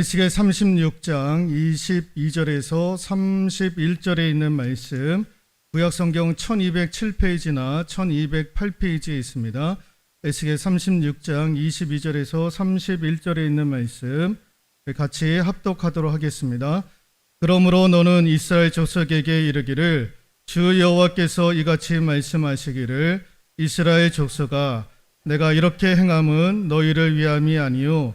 에스겔 36장 22절에서 31절에 있는 말씀 구약 성경 1207페이지나 1208페이지에 있습니다. 에스겔 36장 22절에서 31절에 있는 말씀 같이 합독하도록 하겠습니다. 그러므로 너는 이스라엘 족속에게 이르기를 주 여호와께서 이같이 말씀하시기를 이스라엘 족속아 내가 이렇게 행함은 너희를 위함이 아니요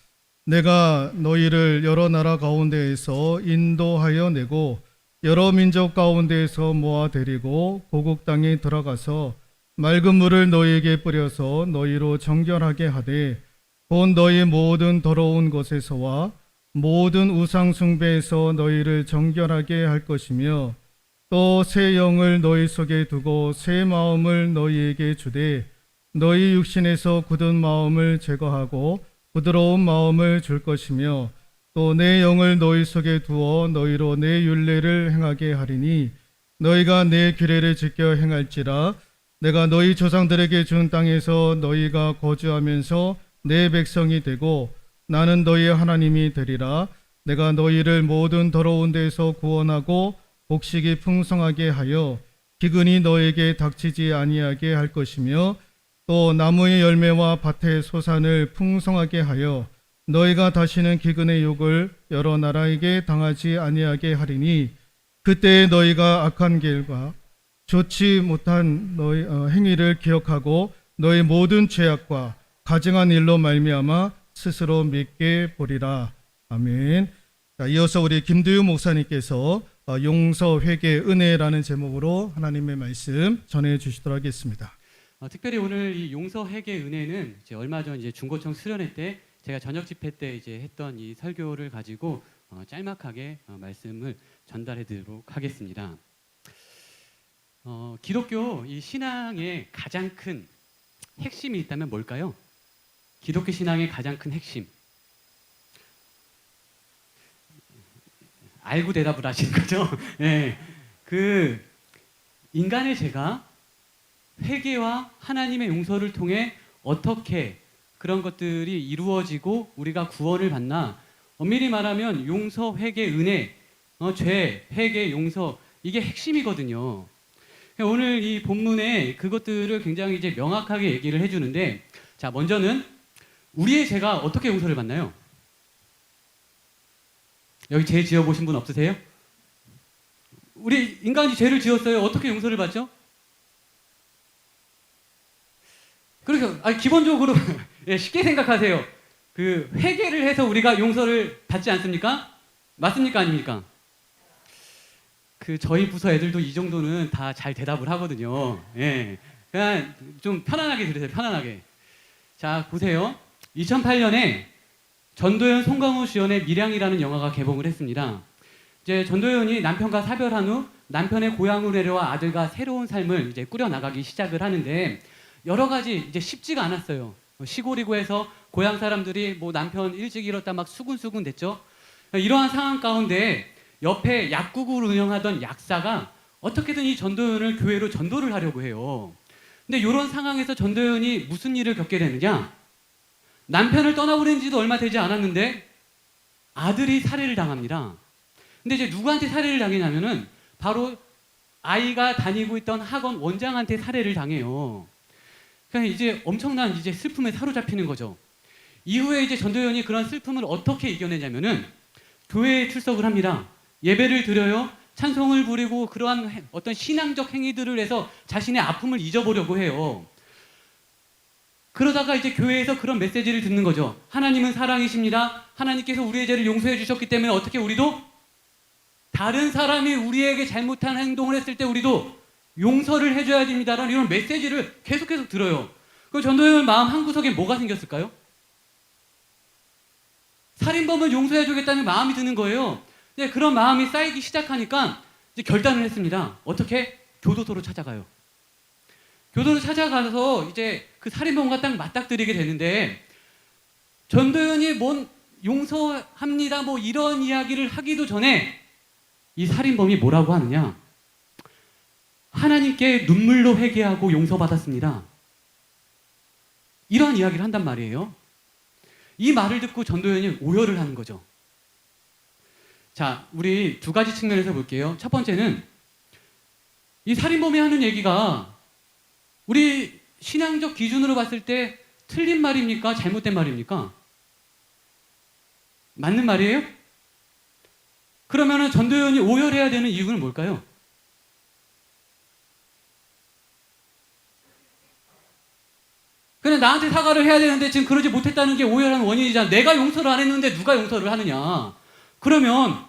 내가 너희를 여러 나라 가운데에서 인도하여 내고 여러 민족 가운데에서 모아 데리고 고국 땅에 들어가서 맑은 물을 너희에게 뿌려서 너희로 정결하게 하되 곧 너희 모든 더러운 것에서와 모든 우상 숭배에서 너희를 정결하게 할 것이며 또 새 영을 너희 속에 두고 새 마음을 너희에게 주되 너희 육신에서 굳은 마음을 제거하고 부드러운 마음을 줄 것이며 또 내 영을 너희 속에 두어 너희로 내 율례를 행하게 하리니 너희가 내 규례를 지켜 행할지라 내가 너희 조상들에게 준 땅에서 너희가 거주하면서 내 백성이 되고 나는 너희의 하나님이 되리라. 내가 너희를 모든 더러운 데서 구원하고 복식이 풍성하게 하여 기근이 너에게 닥치지 아니하게 할 것이며 또 나무의 열매와 밭의 소산을 풍성하게 하여 너희가 다시는 기근의 욕을 여러 나라에게 당하지 아니하게 하리니 그때 너희가 악한 길과 좋지 못한 너희 어, 행위를 기억하고 너희 모든 죄악과 가증한 일로 말미암아 스스로 믿게 보리라 아멘. 자, 이어서 우리 김두유 목사님께서 어, 용서 회개 은혜라는 제목으로 하나님의 말씀 전해 주시도록 하겠습니다. 어, 특별히 오늘 이 용서 회개 은혜는 이제 얼마 전 이제 중고청 수련회 때 제가 저녁 집회 때 이제 했던 이 설교를 가지고 어, 짤막하게 어, 말씀을 전달해 드리도록 하겠습니다. 어, 기독교 이 신앙의 가장 큰 핵심이 있다면 뭘까요? 기독교 신앙의 가장 큰 핵심. 알고 대답을 하시는 거죠? 네. 그 인간의 죄가 회개와 하나님의 용서를 통해 어떻게 그런 것들이 이루어지고 우리가 구원을 받나 엄밀히 말하면 용서, 회개, 은혜, 어, 죄, 회개, 용서 이게 핵심이거든요. 오늘 이 본문에 그것들을 굉장히 이제 명확하게 얘기를 해주는데 자 먼저는 우리의 죄가 어떻게 용서를 받나요? 여기 죄 지어 보신 분 없으세요? 우리 인간이 죄를 지었어요. 어떻게 용서를 받죠? 그러니까 아니, 기본적으로 예, 쉽게 생각하세요. 그 회개를 해서 우리가 용서를 받지 않습니까? 맞습니까 아닙니까? 그 저희 부서 애들도 이 정도는 다 잘 대답을 하거든요. 예. 그냥 좀 편안하게 들으세요. 편안하게. 자, 보세요. 2008년에 전도연 송강호 주연의 밀양이라는 영화가 개봉을 했습니다. 이제 전도연이 남편과 사별한 후 남편의 고향으로 내려와 아들과 새로운 삶을 이제 꾸려 나가기 시작을 하는데 여러 가지 이제 쉽지가 않았어요. 시골이고 해서 고향 사람들이 뭐 남편 일찍 잃었다 막 수군수군 됐죠. 이러한 상황 가운데 옆에 약국을 운영하던 약사가 어떻게든 이 전도연을 교회로 전도를 하려고 해요. 근데 이런 상황에서 전도연이 무슨 일을 겪게 되느냐? 남편을 떠나보낸 지도 얼마 되지 않았는데 아들이 살해를 당합니다. 근데 이제 누구한테 살해를 당했냐면은 바로 아이가 다니고 있던 학원 원장한테 살해를 당해요. 그러니까 이제 엄청난 이제 슬픔에 사로잡히는 거죠. 이후에 이제 전도연이 그런 슬픔을 어떻게 이겨내냐면은 교회에 출석을 합니다. 예배를 드려요. 찬송을 부리고 그러한 해- 어떤 신앙적 행위들을 해서 자신의 아픔을 잊어보려고 해요. 그러다가 이제 교회에서 그런 메시지를 듣는 거죠. 하나님은 사랑이십니다. 하나님께서 우리의 죄를 용서해 주셨기 때문에 어떻게 우리도 다른 사람이 우리에게 잘못한 행동을 했을 때 우리도 용서를 해줘야 됩니다라는 이런 메시지를 계속 계속 들어요. 그 전도연 마음 한 구석에 뭐가 생겼을까요? 살인범을 용서해주겠다는 마음이 드는 거예요. 네, 그런 마음이 쌓이기 시작하니까 이제 결단을 했습니다. 어떻게? 교도소로 찾아가요. 교도로 찾아가서 이제 그 살인범과 딱 맞닥뜨리게 되는데 전도연이 뭔 용서합니다 뭐 이런 이야기를 하기도 전에 이 살인범이 뭐라고 하느냐 하나님께 눈물로 회개하고 용서받았습니다. 이러한 이야기를 한단 말이에요. 이 말을 듣고 전도연이 오열을 하는 거죠. 자, 우리 두 가지 측면에서 볼게요. 첫 번째는 이 살인범이 하는 얘기가 우리 신앙적 기준으로 봤을 때 틀린 말입니까? 잘못된 말입니까? 맞는 말이에요? 그러면은 전도연이 오열해야 되는 이유는 뭘까요? 그냥 나한테 사과를 해야 되는데 지금 그러지 못했다는 게 오열한 원인이잖아. 내가 용서를 안 했는데 누가 용서를 하느냐. 그러면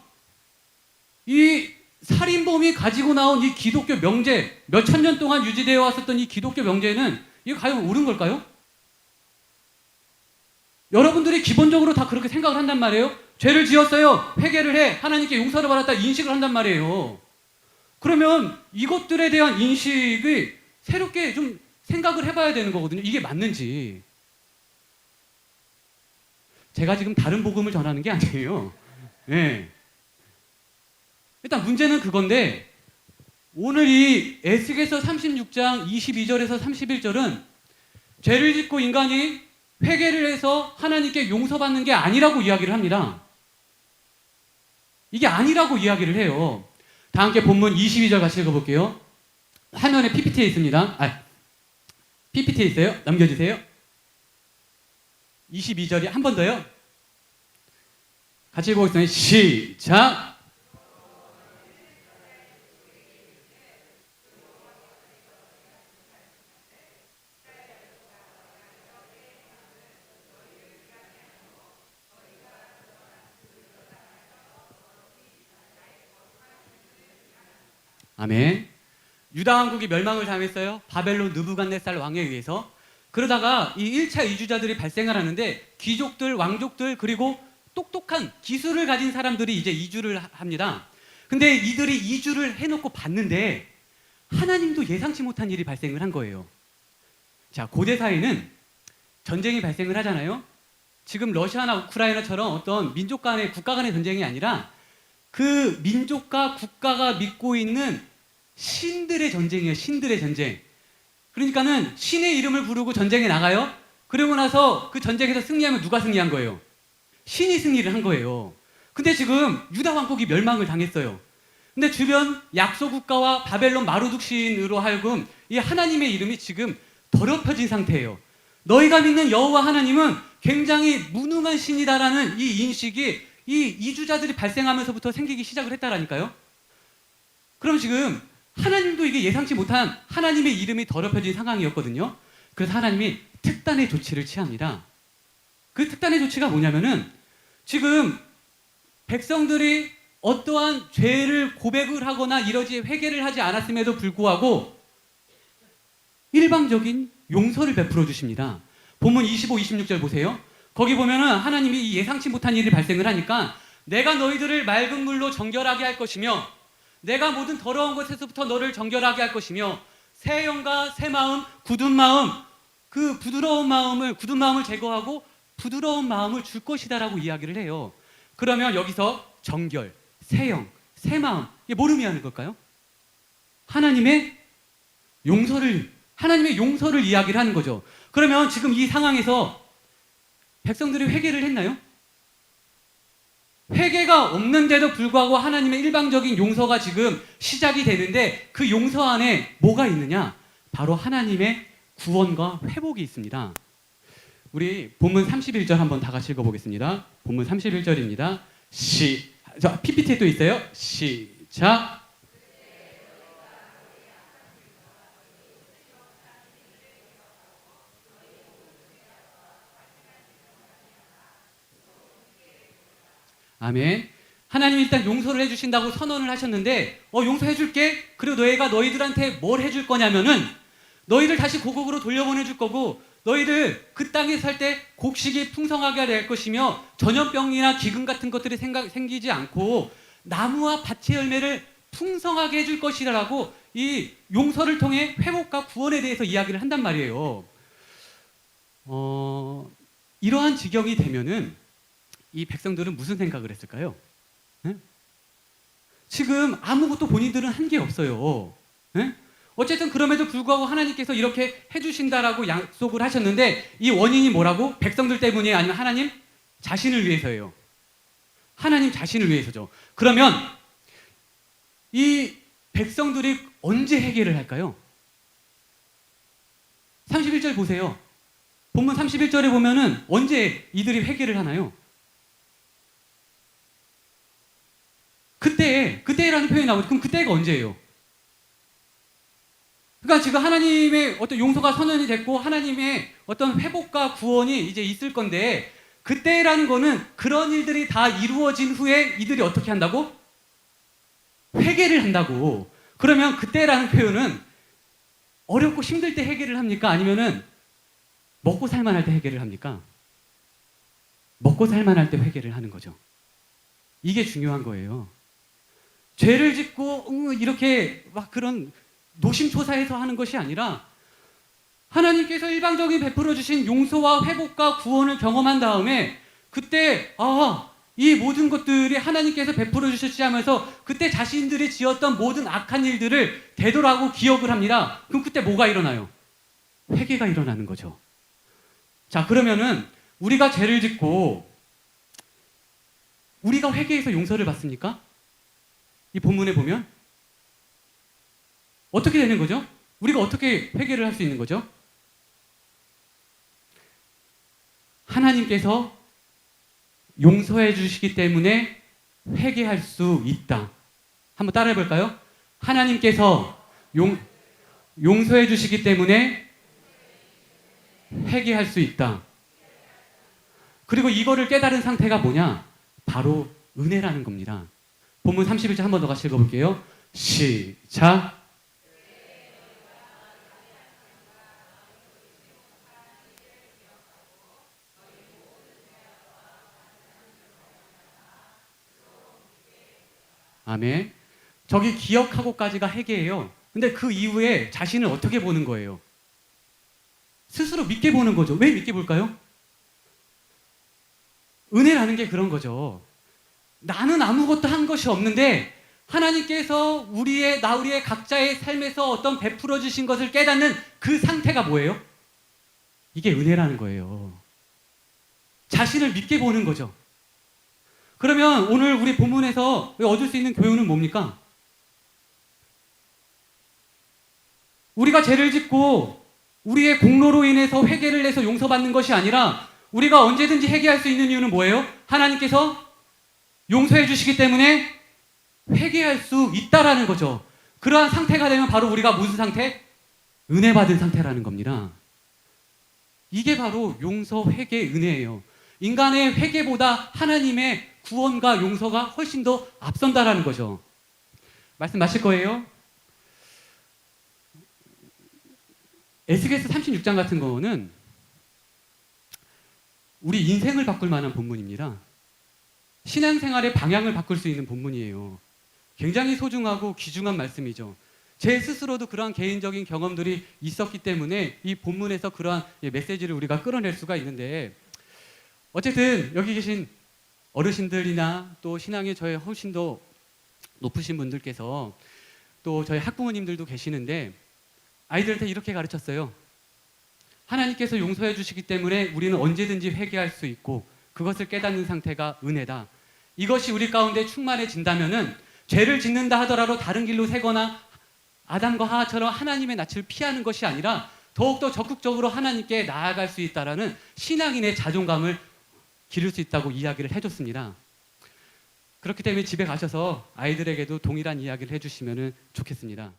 이 살인범이 가지고 나온 이 기독교 명제, 몇 천 년 동안 유지되어 왔었던 이 기독교 명제는 이거 과연 옳은 걸까요? 여러분들이 기본적으로 다 그렇게 생각을 한단 말이에요. 죄를 지었어요. 회개를 해. 하나님께 용서를 받았다. 인식을 한단 말이에요. 그러면 이것들에 대한 인식이 새롭게 좀 생각을 해봐야 되는 거거든요. 이게 맞는지. 제가 지금 다른 복음을 전하는 게 아니에요. 예. 일단 문제는 그건데 오늘 이 에스겔서 36장 22절에서 31절은 죄를 짓고 인간이 회개를 해서 하나님께 용서받는 게 아니라고 이야기를 합니다. 이게 아니라고 이야기를 해요. 다 함께 본문 22절 같이 읽어볼게요. 화면에 PPT에 있습니다. 아, PPT에 있어요. 넘겨주세요. 22절이 한 번 더요. 같이 읽어보겠습니다. 시작! 아멘. 유다 왕국이 멸망을 당했어요. 바벨론 느부갓네살 왕에 의해서. 그러다가 이 1차 이주자들이 발생을 하는데 귀족들, 왕족들 그리고 똑똑한 기술을 가진 사람들이 이제 이주를 하- 합니다. 근데 이들이 이주를 해놓고 봤는데 하나님도 예상치 못한 일이 발생을 한 거예요. 자, 고대 사회는 전쟁이 발생을 하잖아요. 지금 러시아나 우크라이나처럼 어떤 민족 간의 국가 간의 전쟁이 아니라 그 민족과 국가가 믿고 있는 신들의 전쟁이에요. 신들의 전쟁. 그러니까는 신의 이름을 부르고 전쟁에 나가요. 그러고 나서 그 전쟁에서 승리하면 누가 승리한 거예요? 신이 승리를 한 거예요. 근데 지금 유다 왕국이 멸망을 당했어요. 근데 주변 약소 국가와 바벨론 마루둑 신으로 하여금 이 하나님의 이름이 지금 더럽혀진 상태예요. 너희가 믿는 여호와 하나님은 굉장히 무능한 신이다라는 이 인식이 이 이주자들이 발생하면서부터 생기기 시작을 했다라니까요. 그럼 지금 하나님도 이게 예상치 못한 하나님의 이름이 더럽혀진 상황이었거든요. 그래서 하나님이 특단의 조치를 취합니다. 그 특단의 조치가 뭐냐면은 지금 백성들이 어떠한 죄를 고백을 하거나 이러지 회개를 하지 않았음에도 불구하고 일방적인 용서를 베풀어 주십니다. 본문 25, 26절 보세요. 거기 보면은 하나님이 이 예상치 못한 일이 발생을 하니까 내가 너희들을 맑은 물로 정결하게 할 것이며 내가 모든 더러운 것에서부터 너를 정결하게 할 것이며 새 영과 새 마음, 굳은 마음, 그 부드러운 마음을 굳은 마음을 제거하고 부드러운 마음을 줄 것이다라고 이야기를 해요. 그러면 여기서 정결, 새 영, 새 마음 이게 뭘 의미하는 걸까요? 하나님의 용서를 하나님의 용서를 이야기를 하는 거죠. 그러면 지금 이 상황에서 백성들이 회개를 했나요? 회개가 없는데도 불구하고 하나님의 일방적인 용서가 지금 시작이 되는데 그 용서 안에 뭐가 있느냐? 바로 하나님의 구원과 회복이 있습니다. 우리 본문 31절 한번 다 같이 읽어보겠습니다. 본문 31절입니다. 시, 저 PPT에 또 있어요. 시작. 아멘. 하나님 일단 용서를 해주신다고 선언을 하셨는데, 어, 용서해줄게. 그리고 너희가 너희들한테 뭘 해줄 거냐면은, 너희들 다시 고국으로 돌려보내줄 거고, 너희들 그 땅에 살 때 곡식이 풍성하게 될 것이며, 전염병이나 기근 같은 것들이 생각, 생기지 않고, 나무와 밭의 열매를 풍성하게 해줄 것이라고 이 용서를 통해 회복과 구원에 대해서 이야기를 한단 말이에요. 어, 이러한 지경이 되면은 이 백성들은 무슨 생각을 했을까요? 예? 지금 아무것도 본인들은 한 게 없어요. 예? 어쨌든 그럼에도 불구하고 하나님께서 이렇게 해주신다라고 약속을 하셨는데 이 원인이 뭐라고? 백성들 때문이에요? 아니면 하나님 자신을 위해서예요? 하나님 자신을 위해서죠. 그러면 이 백성들이 언제 해결을 할까요? 31절 보세요. 본문 31절에 보면은 언제 이들이 회개를 하나요? 그때, 그때라는 표현이 나오죠. 그럼 그때가 언제예요? 그러니까 지금 하나님의 어떤 용서가 선언이 됐고 하나님의 어떤 회복과 구원이 이제 있을 건데 그때라는 거는 그런 일들이 다 이루어진 후에 이들이 어떻게 한다고? 회개를 한다고. 그러면 그때라는 표현은 어렵고 힘들 때 회개를 합니까? 아니면은 먹고 살만할 때 회개를 합니까? 먹고 살만할 때 회개를 하는 거죠. 이게 중요한 거예요. 죄를 짓고 응, 이렇게 막 그런 노심초사해서 하는 것이 아니라 하나님께서 일방적인 베풀어 주신 용서와 회복과 구원을 경험한 다음에 그때 아, 이 모든 것들이 하나님께서 베풀어 주셨지 하면서 그때 자신들이 지었던 모든 악한 일들을 되돌아고 기억을 합니다. 그럼 그때 뭐가 일어나요? 회개가 일어나는 거죠. 자, 그러면은 우리가 죄를 짓고 우리가 회개해서 용서를 받습니까? 이 본문에 보면 어떻게 되는 거죠? 우리가 어떻게 회개를 할 수 있는 거죠? 하나님께서 용서해 주시기 때문에 회개할 수 있다. 한번 따라해 볼까요? 하나님께서 용, 용서해 주시기 때문에 회개할 수 있다. 그리고 이거를 깨달은 상태가 뭐냐? 바로 은혜라는 겁니다. 본문 31절 한 번 더 같이 읽어볼게요. 시작. 아멘. 저기 기억하고까지가 회개예요. 근데 그 이후에 자신을 어떻게 보는 거예요? 스스로 믿게 보는 거죠. 왜 믿게 볼까요? 은혜라는 게 그런 거죠. 나는 아무것도 한 것이 없는데 하나님께서 우리의 나 우리의 각자의 삶에서 어떤 베풀어 주신 것을 깨닫는 그 상태가 뭐예요? 이게 은혜라는 거예요. 자신을 믿게 보는 거죠. 그러면 오늘 우리 본문에서 얻을 수 있는 교훈은 뭡니까? 우리가 죄를 짓고 우리의 공로로 인해서 회개를 해서 용서받는 것이 아니라 우리가 언제든지 회개할 수 있는 이유는 뭐예요? 하나님께서 용서해 주시기 때문에 회개할 수 있다라는 거죠. 그러한 상태가 되면 바로 우리가 무슨 상태? 은혜 받은 상태라는 겁니다. 이게 바로 용서, 회개, 은혜예요. 인간의 회개보다 하나님의 구원과 용서가 훨씬 더 앞선다라는 거죠. 말씀 마실 거예요? 에스겔서 36장 같은 거는 우리 인생을 바꿀 만한 본문입니다. 신앙생활의 방향을 바꿀 수 있는 본문이에요. 굉장히 소중하고 귀중한 말씀이죠. 제 스스로도 그러한 개인적인 경험들이 있었기 때문에 이 본문에서 그러한 메시지를 우리가 끌어낼 수가 있는데 어쨌든 여기 계신 어르신들이나 또 신앙의 저의 훨씬 더 높으신 분들께서 또 저희 학부모님들도 계시는데 아이들한테 이렇게 가르쳤어요. 하나님께서 용서해 주시기 때문에 우리는 언제든지 회개할 수 있고 그것을 깨닫는 상태가 은혜다. 이것이 우리 가운데 충만해진다면은 죄를 짓는다 하더라도 다른 길로 새거나 아담과 하하처럼 하나님의 낯을 피하는 것이 아니라 더욱더 적극적으로 하나님께 나아갈 수 있다라는 신앙인의 자존감을 기를 수 있다고 이야기를 해줬습니다. 그렇기 때문에 집에 가셔서 아이들에게도 동일한 이야기를 해주시면 좋겠습니다.